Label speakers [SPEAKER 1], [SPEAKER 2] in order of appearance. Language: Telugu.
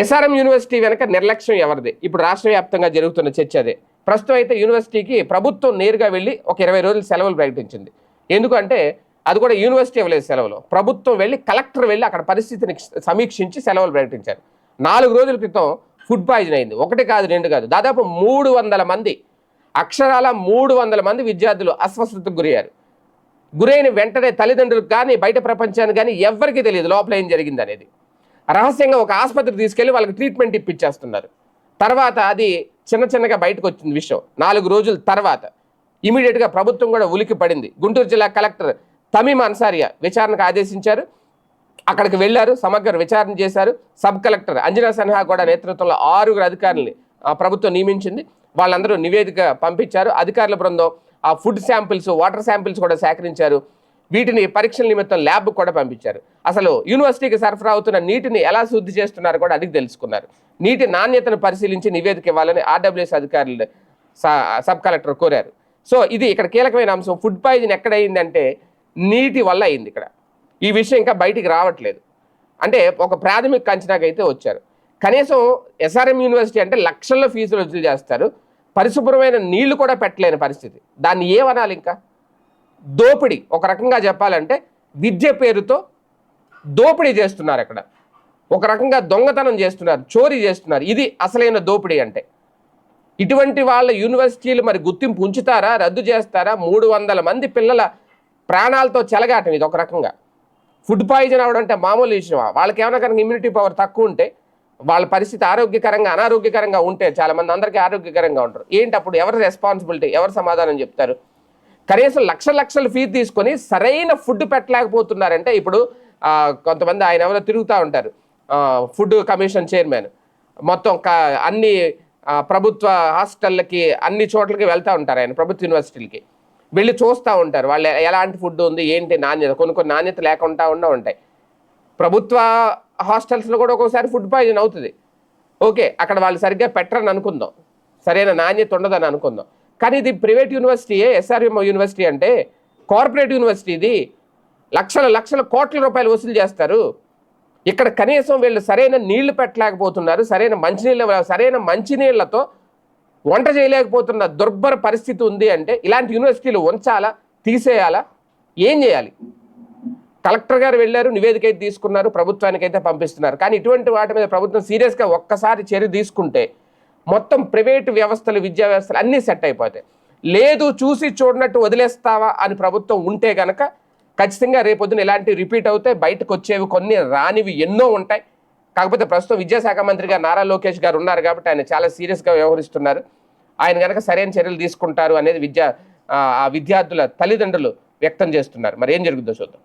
[SPEAKER 1] ఎస్ఆర్ఎం యూనివర్సిటీ వెనక నిర్లక్ష్యం ఎవరిది? ఇప్పుడు రాష్ట్ర వ్యాప్తంగా జరుగుతున్న చర్చ అదే. ప్రస్తుతం అయితే యూనివర్సిటీకి ప్రభుత్వం నేరుగా వెళ్ళి ఒక ఇరవై రోజులు సెలవులు ప్రకటించింది. ఎందుకంటే అది కూడా యూనివర్సిటీ ఇవ్వలేదు సెలవులు. ప్రభుత్వం వెళ్ళి కలెక్టర్ వెళ్ళి అక్కడ పరిస్థితిని సమీక్షించి సెలవులు ప్రకటించారు. నాలుగు రోజుల క్రితం ఫుడ్ పాయిజన్ అయింది. ఒకటి కాదు రెండు కాదు. దాదాపు మూడు వందల మంది అక్షరాల మూడు వందల మంది విద్యార్థులు అస్వస్థతకు గురయ్యారు. గురైన వెంటనే తల్లిదండ్రులకు కానీ బయట ప్రపంచానికి కానీ ఎవ్వరికీ తెలియదు లోపల ఏం జరిగింది అనేది రహస్యంగా ఒక ఆసుపత్రి తీసుకెళ్ళి వాళ్ళకి ట్రీట్మెంట్ ఇప్పించేస్తున్నారు తర్వాత అది చిన్న చిన్నగా బయటకు వచ్చింది విషయం. నాలుగు రోజుల తర్వాత ఇమీడియట్గా ప్రభుత్వం కూడా ఉలికి పడింది. గుంటూరు జిల్లా కలెక్టర్ తమీమ్ అన్సారియా విచారణకు ఆదేశించారు. అక్కడికి వెళ్ళారు సమగ్ర విచారణ చేశారు. సబ్ కలెక్టర్ అంజనా సిన్హా కూడా నేతృత్వంలో ఆరుగురు అధికారుల్ని ఆ, ప్రభుత్వం నియమించింది. వాళ్ళందరూ నివేదిక పంపించారు. అధికారుల బృందం ఆ ఫుడ్ శాంపిల్స్ వాటర్ శాంపిల్స్ కూడా సేకరించారు. వీటిని పరీక్షల నిమిత్తం ల్యాబ్ కూడా పంపించారు. అసలు యూనివర్సిటీకి సరఫరా అవుతున్న నీటిని ఎలా శుద్ధి చేస్తున్నారో కూడా అడిగి తెలుసుకున్నారు. నీటి నాణ్యతను పరిశీలించి నివేదిక ఇవ్వాలని ఆర్డబ్ల్యూఎస్ అధికారులు స- సబ్ కలెక్టర్ కోరారు. సో ఇది ఇక్కడ కీలకమైన అంశం. ఫుడ్ పాయిజన్ ఎక్కడైందంటే నీటి వల్ల అయింది ఇక్కడ. ఈ విషయం ఇంకా బయటికి రావట్లేదు. అంటే ఒక ప్రాథమిక అంచనాకైతే వచ్చారు. కనీసం ఎస్ఆర్ఎం యూనివర్సిటీ అంటే లక్షల్లో ఫీజులు వసూలు చేస్తారు. పరిశుభ్రమైన నీళ్ళు కూడా పెట్టలేని పరిస్థితి. దాన్ని ఏమనాలి ఇంకా దోపిడీ. ఒక రకంగా చెప్పాలంటే విద్య పేరుతో దోపిడీ చేస్తున్నారు అక్కడ ఒక రకంగా దొంగతనం చేస్తున్నారు చోరీ చేస్తున్నారు. ఇది అసలైన దోపిడీ అంటే. ఇటువంటి వాళ్ళ యూనివర్సిటీలు మరి గుర్తింపు ఉంచుతారా రద్దు చేస్తారా? మూడు వందల మంది పిల్లల ప్రాణాలతో చెలగాటం ఇది ఒక రకంగా. ఫుడ్ పాయిజన్ అవడం అంటే మామూలు విషయం వాళ్ళకి ఏమైనా కనుక ఇమ్యూనిటీ పవర్ తక్కువ ఉంటే వాళ్ళ పరిస్థితి ఆరోగ్యకరంగా అనారోగ్యకరంగా ఉంటే చాలామంది అందరికీ ఆరోగ్యకరంగా ఉంటారు. ఏంటి అప్పుడు ఎవరి రెస్పాన్సిబిలిటీ ఎవరు సమాధానం చెప్తారు? కనీసం లక్ష లక్షల ఫీజు తీసుకొని సరైన ఫుడ్ పెట్టలేకపోతున్నారంటే ఇప్పుడు కొంతమంది ఆయన ఎవరో తిరుగుతూ ఉంటారు. Food commission chairman. మొత్తం క- అన్ని ప్రభుత్వ హాస్టళ్ళకి అన్ని చోట్లకి వెళ్తూ ఉంటారు ఆయన ప్రభుత్వ యూనివర్సిటీలకి. వెళ్ళి చూస్తూ ఉంటారు. వాళ్ళు ఎలాంటి ఫుడ్ ఉంది ఏంటి నాణ్యత? కొన్ని కొన్ని నాణ్యత లేకుండా ఉండా ఉంటాయి. ప్రభుత్వ హాస్టల్స్లో కూడా ఒక్కోసారి ఫుడ్ పాయిజన్ అవుతుంది. ఓకే అక్కడ వాళ్ళు సరిగ్గా పెట్టరని అనుకుందాం. సరైన నాణ్యత ఉండదని అనుకుందాం. కానీ ఇది ప్రైవేట్ యూనివర్సిటీయే ఎస్ఆర్ఎం యూనివర్సిటీ అంటే కార్పొరేట్ యూనివర్సిటీ ఇది. లక్షల లక్షల కోట్ల రూపాయలు వసూలు చేస్తారు. ఇక్కడ కనీసం వీళ్ళు సరైన నీళ్ళు పెట్టలేకపోతున్నారు సరైన మంచినీళ్ళ సరైన మంచినీళ్ళతో వంట చేయలేకపోతున్న దుర్భర పరిస్థితి ఉంది అంటే ఇలాంటి యూనివర్సిటీలు ఉంచాలా తీసేయాలా ఏం చేయాలి? కలెక్టర్ గారు వెళ్ళారు నివేదిక అయితే తీసుకున్నారు ప్రభుత్వానికి అయితే పంపిస్తున్నారు. కానీ ఇటువంటి వాటి మీద ప్రభుత్వం సీరియస్గా ఒక్కసారి చర్య తీసుకుంటే మొత్తం ప్రైవేటు వ్యవస్థలు విద్యా వ్యవస్థలు అన్నీ సెట్ అయిపోతాయి. లేదు చూసి చూడనట్టు వదిలేస్తావా అని ప్రభుత్వం ఉంటే గనక ఖచ్చితంగా రేపొద్దున ఇలాంటివి రిపీట్ అవుతాయి బయటకు వచ్చేవి కొన్ని రానివి ఎన్నో ఉంటాయి. కాకపోతే ప్రస్తుతం విద్యాశాఖ మంత్రిగా నారా లోకేష్ గారు ఉన్నారు కాబట్టి ఆయన చాలా సీరియస్గా వ్యవహరిస్తున్నారు. ఆయన కనుక సరైన చర్యలు తీసుకుంటారు అనేది విద్యా ఆ విద్యార్థుల తల్లిదండ్రులు వ్యక్తం చేస్తున్నారు. మరి ఏం జరుగుద్దో చూద్దాం.